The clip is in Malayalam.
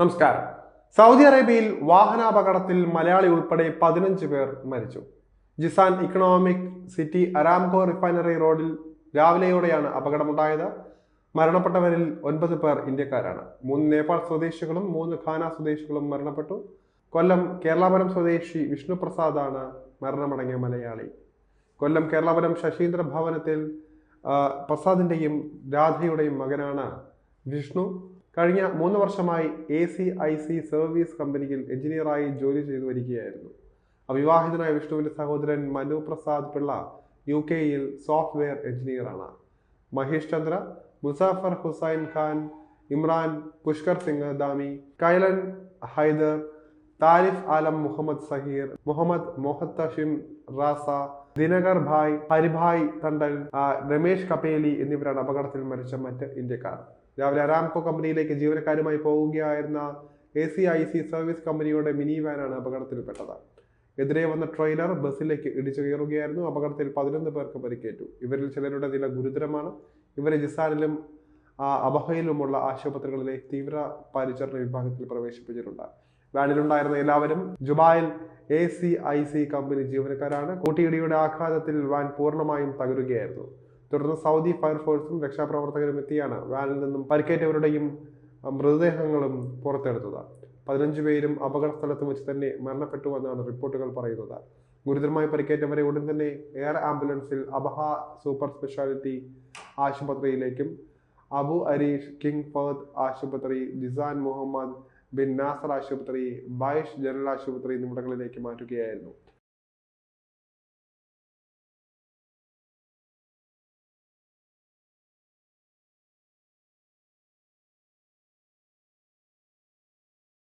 നമസ്കാരം. സൗദി അറേബ്യയിൽ വാഹനാപകടത്തിൽ മലയാളി ഉൾപ്പെടെ പതിനഞ്ച് പേർ മരിച്ചു. Jizan economic city Aramco refinery റോഡിൽ രാവിലെയോടെയാണ് അപകടമുണ്ടായത്. മരണപ്പെട്ടവരിൽ ഒൻപത് പേർ ഇന്ത്യക്കാരാണ്. മൂന്ന് നേപ്പാൾ സ്വദേശികളും മൂന്ന് ഖാന സ്വദേശികളും മരണപ്പെട്ടു. കൊല്ലം കേരളാപുരം സ്വദേശി വിഷ്ണുപ്രസാദാണ് മരണമടങ്ങിയ മലയാളി. കൊല്ലം കേരളാപുരം ശശീന്ദ്ര ഭവനത്തിൽ പ്രസാദിന്റെയും രാധയുടെയും മകനാണ് വിഷ്ണു. കഴിഞ്ഞ മൂന്ന് വർഷമായി A C I C service കമ്പനിയിൽ എഞ്ചിനീയറായി ജോലി ചെയ്തു വരികയായിരുന്നു. അവിവാഹിതനായ വിഷ്ണുവിന്റെ സഹോദരൻ മനു പ്രസാദ് പിള്ള യു കെയിൽ സോഫ്റ്റ്വെയർ എഞ്ചിനീയറാണ് മഹേഷ് ചന്ദ്ര മുസാഫർ ഹുസൈൻ ഖാൻ ഇമ്രാൻ പുഷ്കർ സിംഗ് ദാമി കൈലൻ ഹൈദർ താരിഫ് ആലം മുഹമ്മദ് സഹീർ മുഹമ്മദ് മൊഹത്തഷിം റാസ ദിനകർ ഭായ് ഹരിഭായ് തണ്ടൽ രമേശ് കപേലി എന്നിവരാണ് അപകടത്തിൽ മരിച്ച മറ്റ് ഇന്ത്യക്കാർ. രാവിലെ അരാംകോ കമ്പനിയിലേക്ക് ജീവനക്കാരുമായി പോവുകയായിരുന്ന A C I C service കമ്പനിയുടെ മിനി വാനാണ് അപകടത്തിൽപ്പെട്ടത്. എതിരെ വന്ന ട്രെയിലർ ബസ്സിലേക്ക് ഇടിച്ചു കയറുകയായിരുന്നു. അപകടത്തിൽ പതിനൊന്ന് പേർക്ക് പരിക്കേറ്റു. ഇവരിൽ ചിലരുടെ നില ഗുരുതരമാണ്. ഇവരെ ജിസാനിലും അബഹയിലുമുള്ള ആശുപത്രികളിലെ തീവ്ര പരിചരണ വിഭാഗത്തിൽ പ്രവേശിപ്പിച്ചിട്ടുണ്ട്. വാനിലുണ്ടായിരുന്ന എല്ലാവരും ജുബായിൽ A C I C company ജീവനക്കാരാണ്. കൂട്ടിയിടിയുടെ ആഘാതത്തിൽ വാൻ പൂർണമായും തകരുകയായിരുന്നു. തുടർന്ന് സൗദി ഫയർഫോഴ്സും രക്ഷാപ്രവർത്തകരും എത്തിയാണ് വാനിൽ നിന്നും പരിക്കേറ്റവരുടെയും മൃതദേഹങ്ങളും പുറത്തെടുത്തത്. പതിനഞ്ച് പേരും അപകട സ്ഥലത്ത് വെച്ച് തന്നെ മരണപ്പെട്ടുവെന്നാണ് റിപ്പോർട്ടുകൾ പറയുന്നത്. ഗുരുതരമായി പരിക്കേറ്റവരെ ഉടൻ തന്നെ എയർ ആംബുലൻസിൽ അബഹ സൂപ്പർ സ്പെഷ്യാലിറ്റി ആശുപത്രിയിലേക്കും അബു അരീഷ് കിങ് ഫഹദ് ആശുപത്രി ജിസാൻ മുഹമ്മദ് ബിൻ നാസർ ആശുപത്രി ബായിഷ് ജനറൽ ആശുപത്രി എന്നിവിടങ്ങളിലേക്ക് മാറ്റുകയായിരുന്നു.